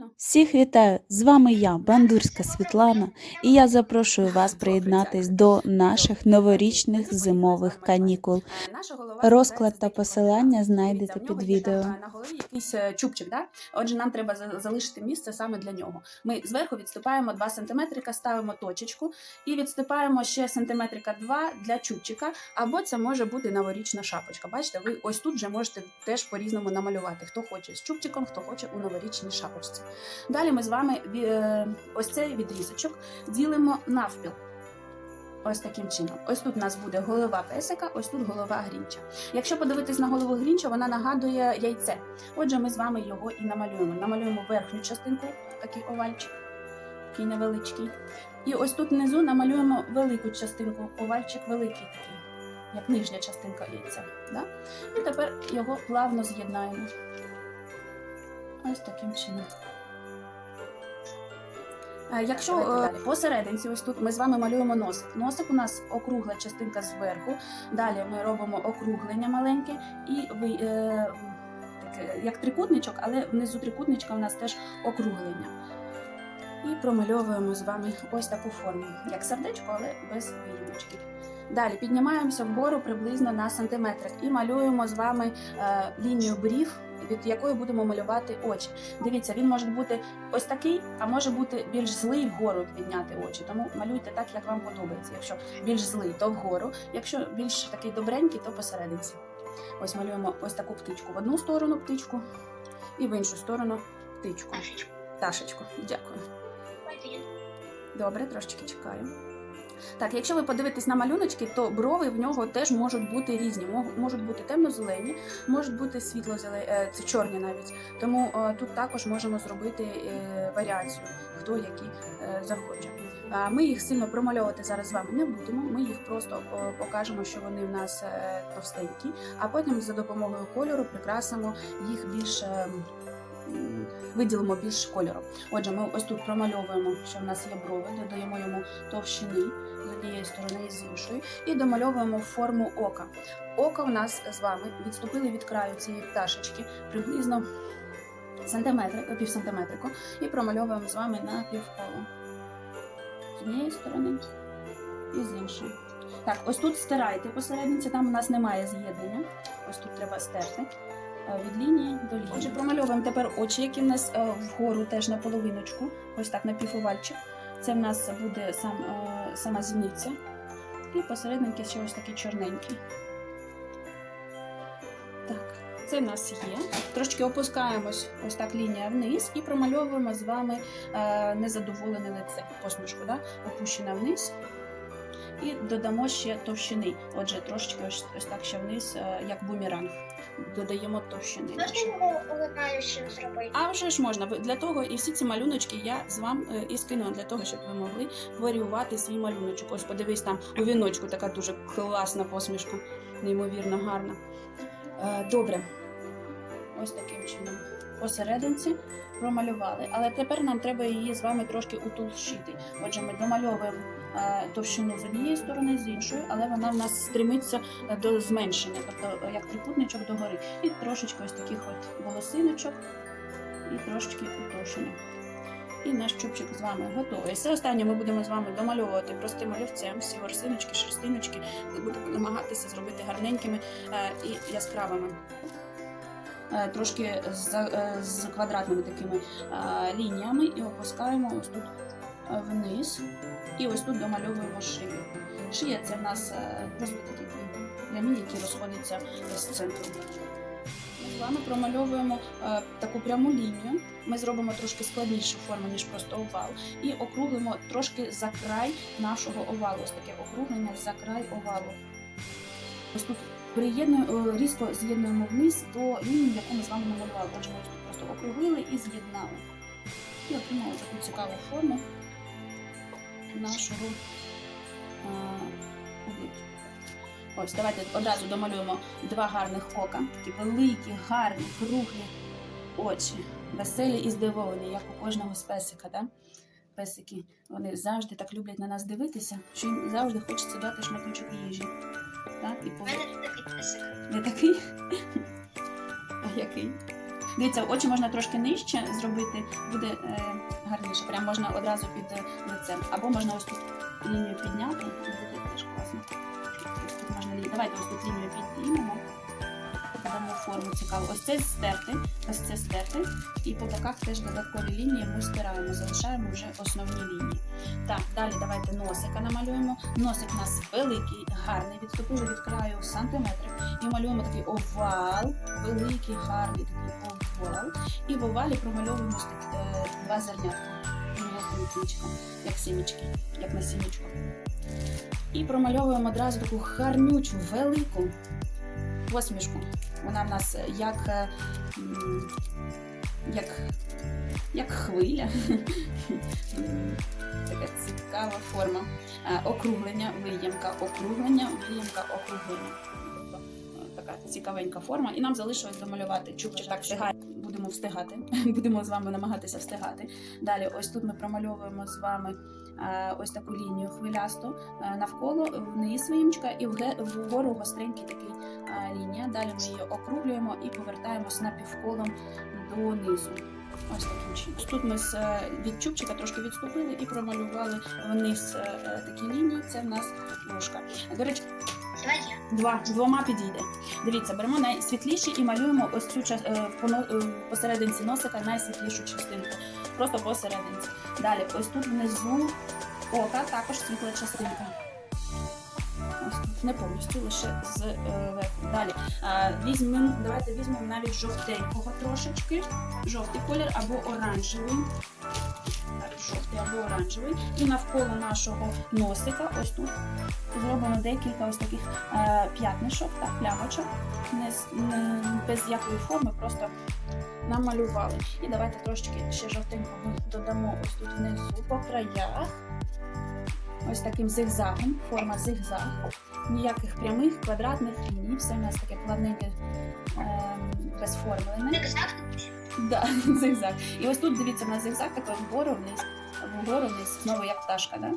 mal. Всіх вітаю! З вами я, Бандурська Світлана, і я запрошую вас приєднатись до наших новорічних зимових канікул. Розклад та посилання знайдете під відео. На голові якийсь е, чубчик, да? Отже, нам треба за- залишити місце саме для нього. Ми зверху відступаємо 2 см, ставимо точечку і відступаємо ще сантиметрика 2 для чубчика. Або це може бути новорічна шапочка. Бачите, ви ось тут вже можете теж по-різному намалювати. Хто хоче з чубчиком, хто хоче у новорічній шапочці. Далі ми з вами е, ось цей відрізочок ділимо навпіл. Ось таким чином. Ось тут у нас буде голова песика, ось тут голова грінча. Якщо подивитись на голову грінча, вона нагадує яйце. Отже, ми з вами його і намалюємо. Намалюємо верхню частинку, такий овальчик, такий невеличкий. І ось тут внизу намалюємо велику частинку, овальчик великий такий, як нижня частинка яйця. Да? І тепер його плавно з'єднаємо. Ось таким чином. Е, Якщо е, посерединці, ось тут ми з вами малюємо носик. Носик у нас округла частинка зверху. Далі ми робимо округлення маленьке і ви, е, як трикутничок, але внизу трикутничка у нас теж округлення. І промальовуємо з вами ось таку форму, як сердечко, але без виїмочки. Далі піднімаємося вгору приблизно на сантиметрик і малюємо з вами лінію брів, від якої будемо малювати очі. Дивіться, він може бути ось такий, а може бути більш злий вгору підняти очі. Тому малюйте так, як вам подобається. Якщо більш злий, то вгору. Якщо більш такий добренький, то посерединці. Ось малюємо ось таку птичку в одну сторону птичку і в іншу сторону птичку. Пташечку. Дякую. Добре, трошечки чекаю. Так, якщо ви подивитесь на малюночки, то брови в нього теж можуть бути різні. Можуть бути темно-зелені, можуть бути світло-зелені, е, це чорні навіть. Тому е, тут також можемо зробити е, варіацію, хто які е, захоче. Ми їх сильно промальовувати зараз з вами не будемо. Ми їх просто покажемо, що вони в нас товстенькі, а потім за допомогою кольору прикрасимо їх більш. Виділимо більш кольору. Отже, ми ось тут промальовуємо, що в нас є брови, додаємо йому товщини з однієї сторони і з іншої, і домальовуємо форму ока. Око в нас з вами відступили від краю цієї пташечки приблизно сантиметр, пів сантиметрику, і промальовуємо з вами на півколо. З однієї сторони і з іншої. Так, ось тут стирайте посередниці, там у нас немає з'єднання. Ось тут треба стерти від лінії до лінії. Отже, промальовуємо тепер очі, які в нас е, вгору теж на половиночку, ось так на півовальчик. Це в нас буде сам, е, сама зіниця. І посерединки ще ось такий чорненький. Так, це в нас є. Трошки опускаємось, ось так лінія вниз, і промальовуємо з вами е, незадоволене лице, посмішку, да? опущена вниз. І додамо ще товщини. Отже, трошечки ось, ось так ще вниз, е, як бумеранг. Додаємо товщини. Можна його зробити? А вже ж можна. Для того і всі ці малюночки я з вам е, і скинула для того, щоб ви могли варіювати свій малюночок. Ось подивись там у віночку така дуже класна посмішка, неймовірно гарна. Е, Добре. Ось таким чином. Посерединці промалювали. Але тепер нам треба її з вами трошки утолщити. Отже, ми домальовуємо товщину з однієї сторони, з іншої, але вона в нас стремиться е, до зменшення, тобто е, як трикутничок догори. І трошечки ось таких от волосиночок і трошечки утошення. І наш чубчик з вами готовий. Все останнє ми будемо з вами домальовувати простим олівцем. Всі ворсиночки, шерстиночки будемо намагатися зробити гарненькими е, і яскравими. Е, Трошки з, е, квадратними такими е, лініями і опускаємо ось тут е, вниз. І ось тут домальовуємо шию. Шия це в нас е, просто такі прямі, які розходяться з центру. Ми з вами промальовуємо е, таку пряму лінію. Ми зробимо трошки складнішу форму, ніж просто овал, і округлимо трошки за край нашого овалу. Ось таке округлення за край овалу. Ось тут приєднуємо, е, різко з'єднуємо вниз до лінії, яку ми з вами намалювали. Отже, ми тут просто округлили і з'єднали. І отримали таку цікаву форму нашого. Ось, давайте одразу домалюємо два гарних ока. Такі великі, гарні, круглі очі, веселі і здивовані, як у кожного з песика. Да? Песики вони завжди так люблять на нас дивитися, що їм завжди хочеться дати шматочок їжі. Так? І пов- не такий песик. Не такий? А який? Дивіться, очі можна трошки нижче зробити, буде е, гарніше. Прям можна одразу під е, лицем. Або можна ось тут лінію підняти, і буде теж класно. Тут можна. Давайте ось тут лінію підіймемо. Дамо форму цікаву. Ось це стерти, ось це стерти. І по боках теж додаткові лінії ми стираємо, залишаємо вже основні лінії. Так, далі давайте носика намалюємо. Носик у нас великий, гарний, відступили від краю сантиметрів. І малюємо такий овал, великий, гарний такий овал. І в овалі промальовуємо е, два зернятка. Маленькими кінчиком, як сімечки, як на сімечку. І промальовуємо одразу таку гарнючу, велику посмішку. Вона в нас як, е, як, як хвиля. Така цікава форма. Е, Округлення, виємка, округлення, виємка, округлення. Така цікавенька форма. І нам залишилось домалювати чубчик. Так, встигає. Будемо встигати. Будемо з вами намагатися встигати. Далі, ось тут ми промальовуємо з вами е, ось таку лінію хвилясту е, навколо вниз виємчика і вгору гостренький такий е, лінія. Далі ми її округлюємо і повертаємось напівколом донизу. Ось таким чином. Тут ми від чубчика трошки відступили і промалювали вниз такі лінії. Це в нас вушка. До речі, Давай я. Два, двома підійде. Дивіться, беремо найсвітліші і малюємо ось цю е, е, посерединці носика найсвітлішу частинку. Просто посерединці. Далі, ось тут внизу ока також світла частинка. Не повністю, лише з е, верху. Далі візьмемо, давайте візьмемо навіть жовтенького трошечки. Жовтий колір або оранжевий. Жовтий або оранжевий. І навколо нашого носика, ось тут, зробимо декілька ось таких е, п'ятнишок, так, плямочок, без якої форми, просто намалювали. І давайте трошечки ще жовтенького додамо ось тут внизу по краях. Ось таким зигзагом, форма зигзаг. Ніяких прямих, квадратних ліній, все у нас таке плавненьке, ем, безформлене. Да, зигзаг. І ось тут дивіться на зигзаг такий вгору вниз, вгору вниз, знову як пташка, да?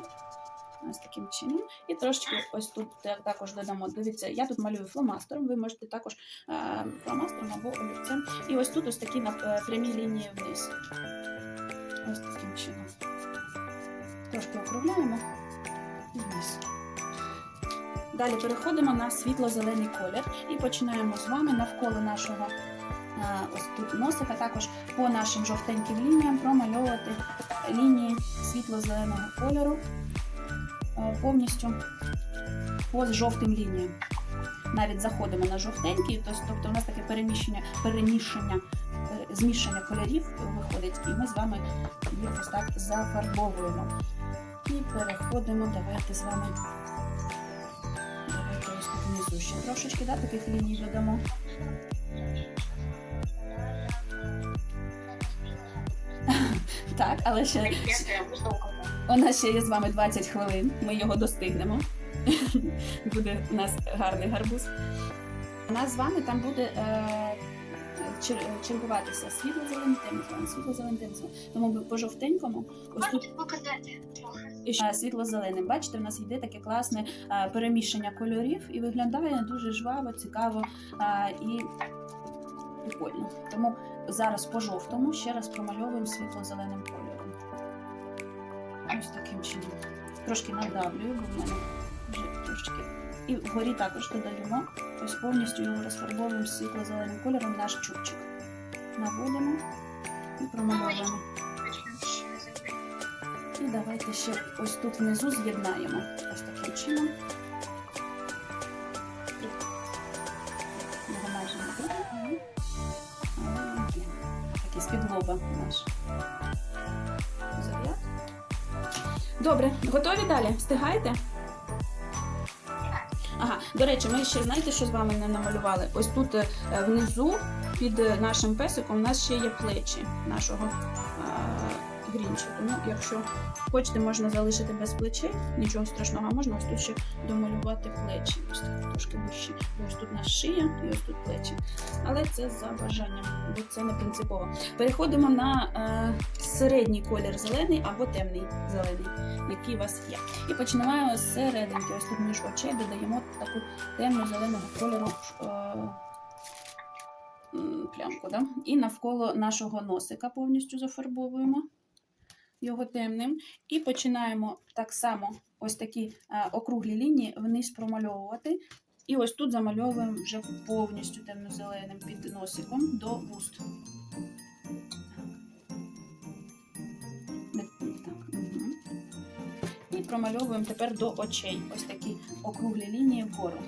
Ось таким чином. І трошечки ось тут та- також додамо. Дивіться, я тут малюю фломастером, ви можете також фломастером або олівцем. І ось тут ось такі е, прямі лінії вниз. Ось таким чином. Трошки округляємо вниз. Далі переходимо на світло-зелений колір і починаємо з вами навколо нашого ось тут носика, також по нашим жовтеньким лініям промальовувати лінії світло-зеленого кольору е, повністю по жовтим лініям. Навіть заходимо на жовтенький, тобто у нас таке переміщення, переміщення, е, змішання кольорів виходить, і ми з вами їх ось так зафарбовуємо. І переходимо, давайте з вами. Давайте ось тут внизу ще трошечки да, таких ліній додамо. Так, але ще у нас ще є з вами 20 хвилин. Ми його достигнемо. Буде у нас гарний гарбуз. У нас з вами там буде е, чер- чергуватися світло-зелений, темно-зелений, світло-зелений, темно-зелений. Тому ми по жовтенькому, ось тут показати трохи. і ще світло-зеленим. Бачите, в нас йде таке класне е, переміщення кольорів і виглядає дуже жваво, цікаво е, і прикольно. Тому зараз по жовтому ще раз промальовуємо світло-зеленим кольором. Ось таким чином. Трошки надавлюю, бо в мене вже трошки. І вгорі також додаємо. Ось повністю його розфарбовуємо світло-зеленим кольором наш чубчик. Наводимо і промальовуємо. І давайте ще ось тут внизу з'єднаємо. Ось таким чином. З-під наш. Добре, готові далі? Встигаєте? Ага, до речі, ми ще знаєте, що з вами не намалювали? Ось тут е, внизу під е, нашим песиком у нас ще є плечі нашого е. Тому, якщо хочете, можна залишити без плечей, нічого страшного, а можна ось тут ще домалювати плечі. Ось так трошки вище. Ось тут наша шия і ось тут плечі. Але це за бажанням, бо це не принципово. Переходимо на е, середній колір зелений або темний зелений, який у вас є. І починаємо з серединки. Ось тут між очей додаємо таку темно-зеленого кольору е, плямку. Да? І навколо нашого носика повністю зафарбовуємо його темним. І починаємо так само ось такі е, округлі лінії вниз промальовувати. І ось тут замальовуємо вже повністю темно-зеленим під носиком до вуст. І промальовуємо тепер до очей. Ось такі округлі лінії вгору.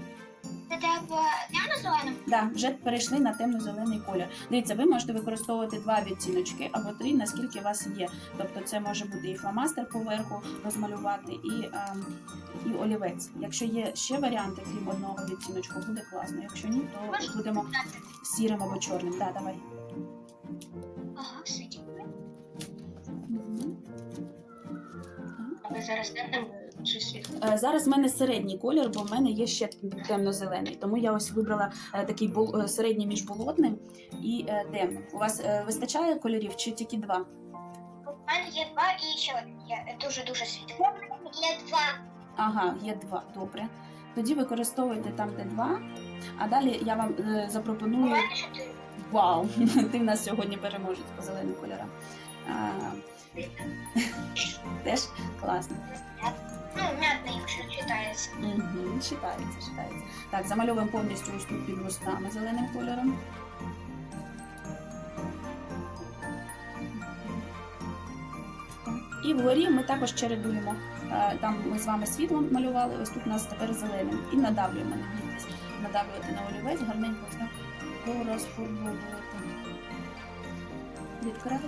Це треба темно зеленим? Да, вже перейшли на темно-зелений колір. Дивіться, ви можете використовувати два відтіночки або три, наскільки у вас є. Тобто це може бути і фломастер поверху розмалювати, і, ем, і олівець. Якщо є ще варіанти, крім одного відтіночку, буде класно. Якщо ні, то Можна будемо дати? сірим або чорним. Да, давай. Ага, все дякую. Мгм. Але зараз темним чи світло? Е, Зараз в мене середній колір, бо в мене є ще темно-зелений. Тому я ось вибрала е, такий бол- е, середній між болотним і темним. У вас вистачає кольорів чи тільки два? У мене є два і ще один є дуже-дуже світло. Є два. Ага, є два. Добре. Тоді використовуйте там, де два. А далі я вам е, У запропоную. мене чотири. Вау! Ти в нас сьогодні переможець по зеленим кольорам. Теж класно. Читається. Угу, читається, читається. Так, замальовуємо повністю ось тут під вустами зеленим кольором. І вгорі ми також чередуємо. Е, Там ми з вами світлом малювали, ось тут у нас тепер зеленим. І надавлюємо, не бійтесь. Надавлювати на олівець, гарненько ось так розфарбовувати. Від краю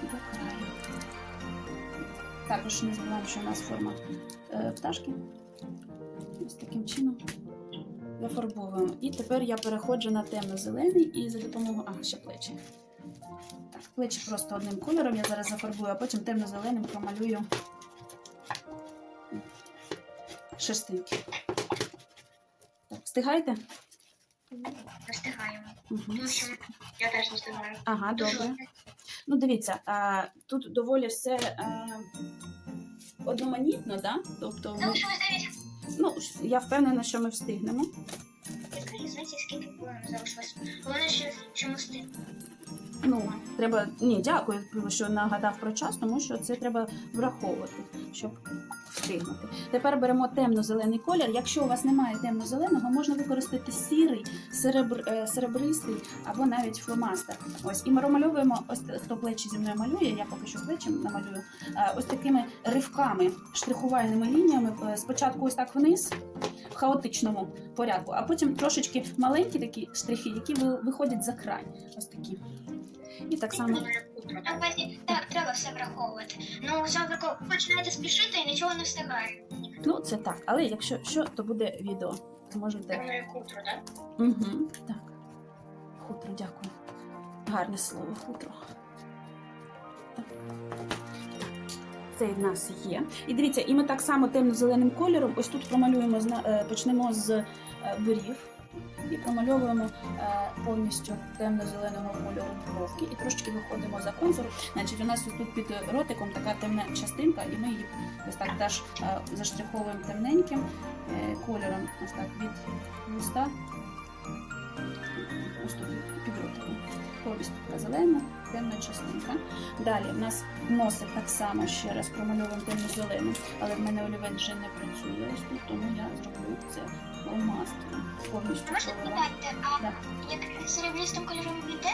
до краю. Також не забуваємо, що у нас форма пташки. Ось таким чином зафарбовуємо. І тепер я переходжу на темно-зелений і за допомогою. А, ще плечі. Так, плечі просто одним кольором я зараз зафарбую, а потім темно-зеленим промалюю шерстинки. Так, встигаєте? Встигаємо. Угу. Я теж не встигаю. Ага, добре. Ну, дивіться, а, тут доволі все а, одноманітно, да? Тобто, ми- Залишилось дев'ять. ну, я впевнена, що ми встигнемо. Яка різниця, скільки хвилин залишилось? Головне, що що ми встигнемо. Ну, треба. Ні, дякую, що нагадав про час, тому що це треба враховувати, щоб встигнути. Тепер беремо темно-зелений колір. Якщо у вас немає темно-зеленого, можна використати сірий, серебр, е, серебристий або навіть фломастер. Ось і ми розмальовуємо, ось хто плечі зі мною малює, я поки що плечі намалюю. е, Ось такими ривками, штрихувальними лініями. е, Спочатку ось так вниз. В хаотичному порядку, а потім трошечки маленькі такі штрихи, які ви- виходять за край. Ось такі. І так само. Так, Васі, так, треба все враховувати. Ну, все враховувати. Починаєте спішити і нічого не встигає. Ну, це так. Але якщо що, то буде відео. Зможете. Це хутро, так? Угу. Так. Хутро, дякую. Гарне слово, хутро. Так. Це в нас є. І дивіться, і ми так само темно-зеленим кольором. Ось тут промалюємо, зна- е, почнемо з е, борів. І промальовуємо е, повністю темно-зеленого кольору бровки і трошки виходимо за контур. Значить, у нас тут під ротиком така темна частинка, і ми її ось так теж е, заштриховуємо темненьким е, кольором, ось так від вуста. Ось тут під ротиком. Повністю така зелена, темна частинка. Далі в нас носик так само ще раз промальовуємо темно-зеленим, але в мене олівець вже не працює ось тут, тому я зроблю це фломастером. Повністю Можна питати, а Да. як серебристим кольором йде?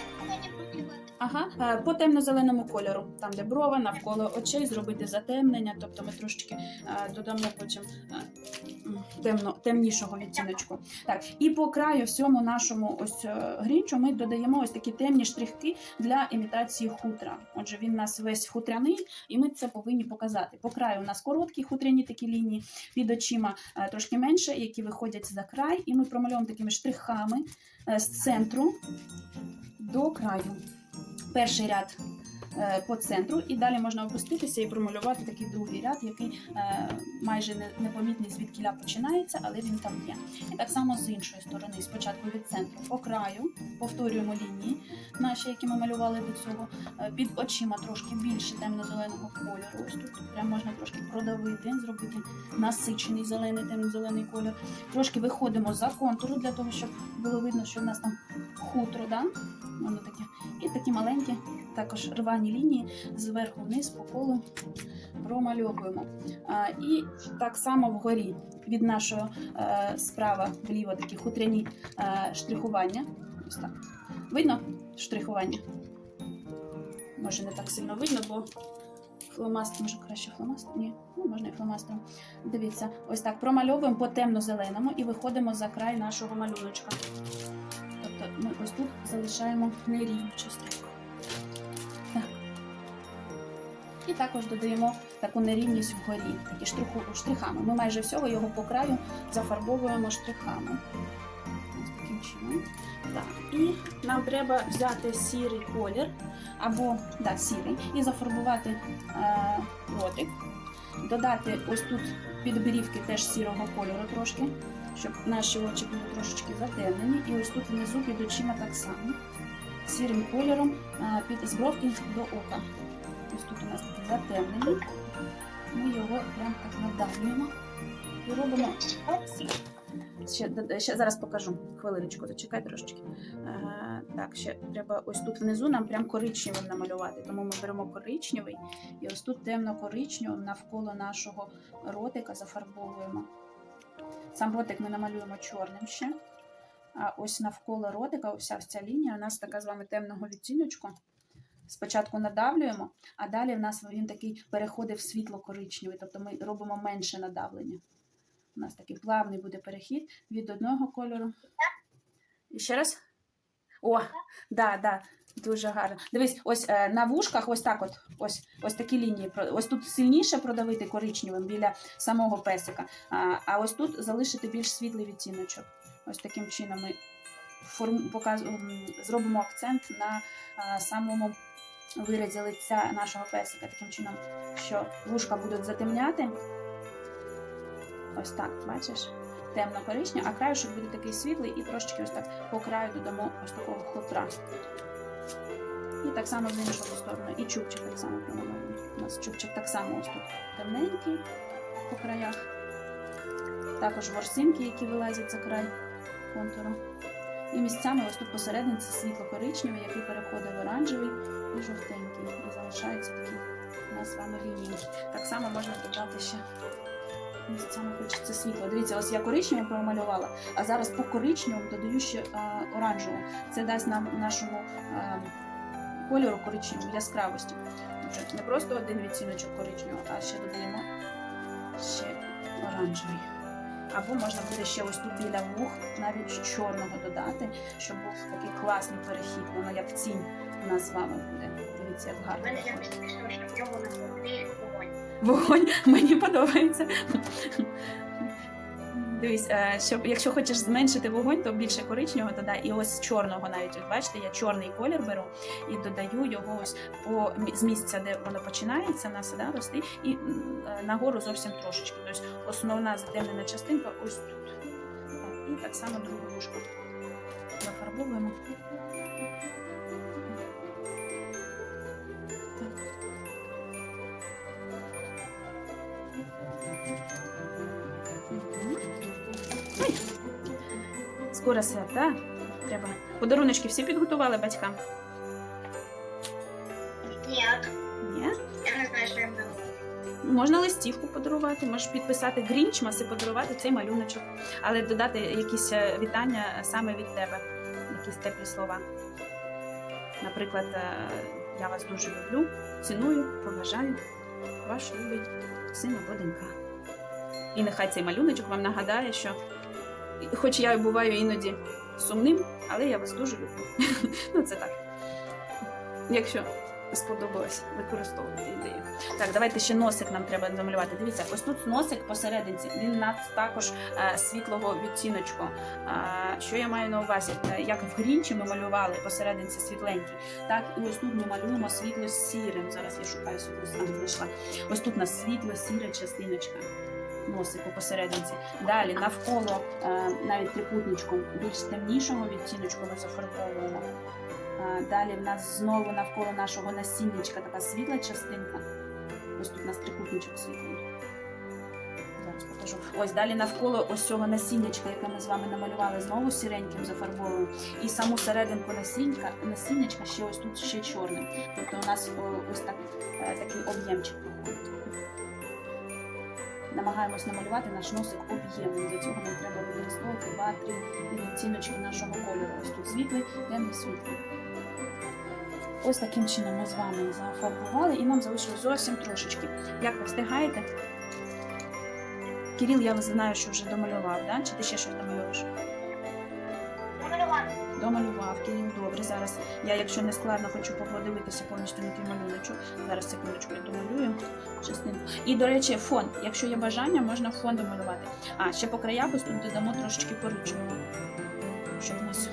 Ага, е, по темно-зеленому кольору, там де брова, навколо очей, зробити затемнення, тобто ми трошечки е, додамо потім е, темно, темнішого відтіночку. Так, і по краю всьому нашому ось грінчу ми додаємо ось такі темні штрихи для імітації хутра. Отже, він у нас весь хутряний, і ми це повинні показати. По краю у нас короткі хутряні такі лінії, під очима трошки менше, які виходять за край, і ми промальовуємо такими штрихами з центру до краю перший ряд по центру, і далі можна опуститися і промалювати такий другий ряд, який е, майже не- непомітний звідкіля починається, але він там є. І так само з іншої сторони, спочатку від центру по краю, повторюємо лінії наші, які ми малювали до цього. Е, Під очима трошки більше темно-зеленого кольору. Ось тут прям можна трошки продавити, зробити насичений зелений, темно-зелений колір. Трошки виходимо за контуру для того, щоб було видно, що в нас там хутро, да? Воно таке. І такі маленькі, також рвані лінії зверху вниз по колу промальовуємо. І так само вгорі від нашого е, справа вліво такі хутряні е, штрихування. Ось так. Видно штрихування? Може не так сильно видно, бо фломастер, може краще фломастер? Ні, ну можна і фломастером. Дивіться, ось так промальовуємо по темно-зеленому і виходимо за край нашого малюночка. Тобто ми ось тут залишаємо нерівну частинку. І також додаємо таку нерівність вгорі, такі штриху, штрихами. Ми майже всього його по краю зафарбовуємо штрихами. Таким чином. Так. І нам треба взяти сірий колір або да, сірий, і зафарбувати е, ротик. Додати ось тут під брівки теж сірого кольору трошки, щоб наші очі були трошечки затемнені. І ось тут внизу під очима так само. Сірим кольором е, під з до ока. Затемнення. Ми його прям так надавлюємо і робимо. Ще, ще зараз покажу. Хвилиночку, зачекай трошечки. Е, так, ще треба ось тут внизу нам прям коричневим намалювати. Тому ми беремо коричневий і ось тут темно-коричневим навколо нашого ротика зафарбовуємо. Сам ротик ми намалюємо чорним ще. А ось навколо ротика, ось ця лінія, у нас така з вами темного відтіночку. Спочатку надавлюємо, а далі в нас він такий переходить в світло-коричневий, тобто ми робимо менше надавлення. У нас такий плавний буде перехід від одного кольору. І ще раз. О, да, да, дуже гарно. Дивись, ось е, на вушках, ось так, от, ось, ось такі лінії. Ось тут сильніше продавити коричневим біля самого песика, а, а ось тут залишити більш світлий відтіночок. Ось таким чином ми форм, показ, зробимо акцент на самому виразі лиця нашого песика. Таким чином, що вушка будуть затемняти. Ось так, бачиш? Темно-коричневий, а краюшок буде такий світлий і трошечки ось так по краю додамо ось такого хутра. І так само з іншої сторони. І чубчик так само промалюємо. У нас чубчик так само ось тут темненький по краях. Також ворсинки, які вилазять за край контуру. І місцями ось тут посерединці світло-коричневий, який переходить в оранжевий і жовтенький. І залишаються такі у нас з вами лінії. Так само можна додати ще місцями хочеться світло. Дивіться, ось я коричневим промалювала, а зараз по коричневому додаю ще а, оранжеву. Це дасть нам нашому а, кольору коричневому яскравості. Отже, не просто один відтіночок коричневого, а ще додаємо ще оранжевий. Або можна буде ще ось тут біля вух навіть чорного додати, щоб був такий класний перехід, воно як тінь у нас з вами буде. Дивіться, як гарно. мене як смішно, що в нього не вогонь. Вогонь мені подобається. Дивись, е, щоб, якщо хочеш зменшити вогонь, то більше коричневого додай. І ось чорного навіть. Бачите, я чорний колір беру і додаю його ось по з місця, де воно починається, нас да, рости, і е, нагору зовсім трошечки. Тобто основна затемнена частинка ось тут. І так само другу вушку зафарбовуємо. Так. Скоро свята. Треба. Подаруночки всі підготували батькам? Ні, Ні? я не знаю, що я буду. Можна листівку подарувати, можеш підписати Грінчмас і подарувати цей малюночок, але додати якісь е, вітання саме від тебе, якісь теплі слова. Наприклад, е, я вас дуже люблю, ціную, поважаю, ваш любий син або донька. І нехай цей малюночок вам нагадає, що, хоч я буваю іноді сумним, але я вас дуже люблю. ну, це так. Якщо сподобалось, використовуйте ідею. Так, давайте ще носик нам треба намалювати. Дивіться, ось тут носик посерединці, він у нас також е, світлого відтіночку. Е, що я маю на увазі? Е, як в грінчі ми малювали посерединці світленький, так і ось тут ми малюємо світло-сірим. Зараз я шукаю світло саме знайшла. Ось тут у нас світло-сіра частиночка. Носику посерединці. Далі навколо е, навіть трикутничком більш темнішого відтіночку ми зафарбовуємо. Е, Далі в нас знову навколо нашого насіннячка така світла частинка. Ось тут у нас трикутничок світлий. Ось далі навколо ось цього насіннячка, яке ми з вами намалювали, знову сіреньким зафарбовуємо. І саму серединку насіннячка, насіннячка ще ось тут ще чорним. Тобто у нас ось так, е, такий об'ємчик виходить. Намагаємось намалювати наш носик об'ємним. Для цього нам треба використовувати два-три відтіночки нашого кольору. Ось тут світлий, темний, світлий. Ось таким чином ми з вами зафарбували і нам залишилось зовсім трошечки. Як ви встигаєте? Кирил, я знаю, що вже домалював, да? чи ти ще щось домалюєш? Намалювала. Домалював, Кирил, добре. Зараз я, якщо не складно, хочу подивитися повністю на твій малюночок. Зараз секундочку я домалюю частинку. І, до речі, фон. Якщо є бажання, можна фон домалювати. А, ще по краях тут додамо трошечки коричневого. Щоб у нас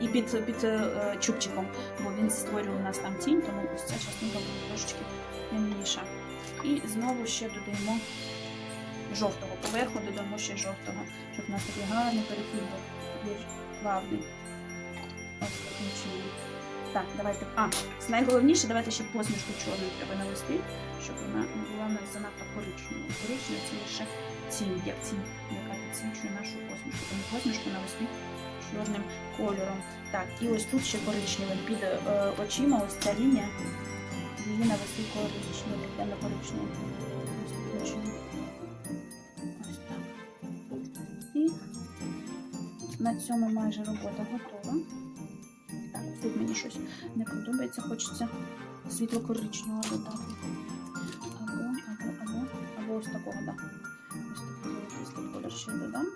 і під, під е, чубчиком, бо він створює у нас там тінь, тому ось ця частинка буде трошечки темніша. І знову ще додаємо жовтого. Поверху додамо ще жовтого, щоб у нас такий гарний перехід був плавний. Так, давайте. А, найголовніше, давайте ще посмішку чорну треба навести, щоб вона не була в занадто коричневою. Коричнева це лише тінь, як тінь, яка підсвічує нашу посмішку. Тому посмішку навести чорним кольором. Так, і ось тут ще коричневим під е, очима, ось ця лінія. Її навести коричневим, темно коричневим. На цьому майже робота готова. Так, тут мені щось не подобається, хочеться світло-коричневого додати. Або, або, або, або ось такого, так. Ось такий колір ще додам.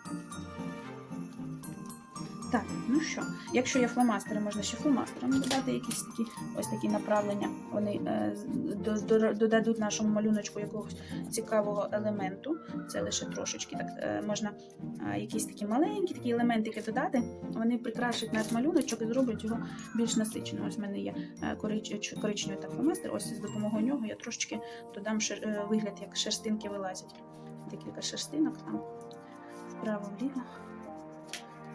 Так, ну що, якщо є фломастери, можна ще фломастером додати якісь такі ось такі направлення. Вони е, до- до- додадуть нашому малюночку якогось цікавого елементу. Це лише трошечки так е, можна е, якісь такі маленькі такі елементики додати. Вони прикрашать наш малюночок і зроблять його більш насиченим. Ось в мене є корич- коричневий так фломастер. Ось з допомогою нього я трошечки додам вигляд, як шерстинки вилазять. Декілька шерстинок там вправо-вліво.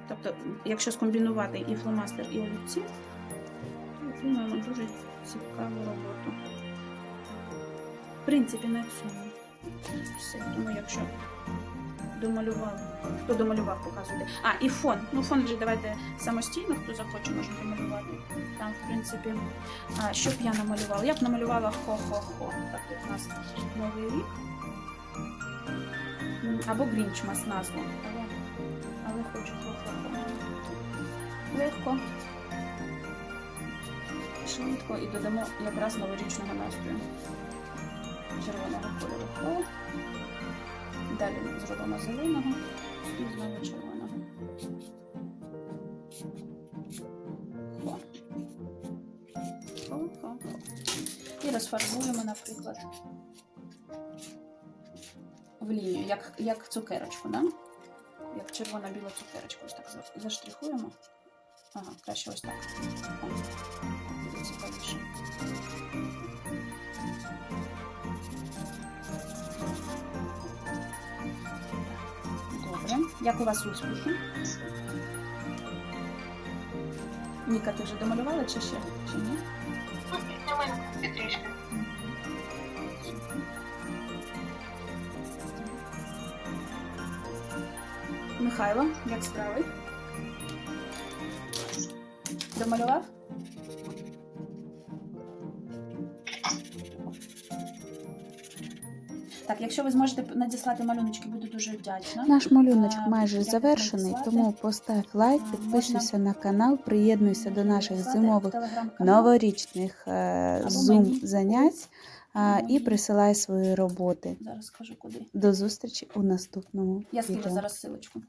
Тобто, якщо скомбінувати і фломастер, і олівці, то отримаємо дуже цікаву роботу. В принципі, на цьому все. Тому якщо домалював, хто домалював, показуйте. А, і фон. Ну, фон вже давайте самостійно, хто захоче, може домалювати. Там, в принципі, а, що б я намалювала? Я б намалювала хо-хо-хо. Так, як у нас новий рік. Або назву. Але, але хочу хо-хо-хо. Легко. Швидко і додамо якраз новорічного настрою. Червоного кольору. Далі зробимо зеленого і знову червоного. І розфарбуємо, наприклад, в лінію, як, як цукерочку, да? Як червона-біла цукерочка. Ось так заштрихуємо. Ага, краще ось так. Цікавіше. Добре. Як у вас успіхи? Ніка, ти вже домалювала чи ще? Чи ні? Нормально, трішки. Михайло, як справи? Домалював? Так, якщо ви зможете надіслати малюночки, буду дуже вдячна. Наш малюночок майже завершений, тому постав лайк, А, підписуйся на канал, приєднуйся до наших зимових новорічних зум занять а, і присилай свої роботи. Зараз скажу куди. До зустрічі у наступному Я скину зараз силочку.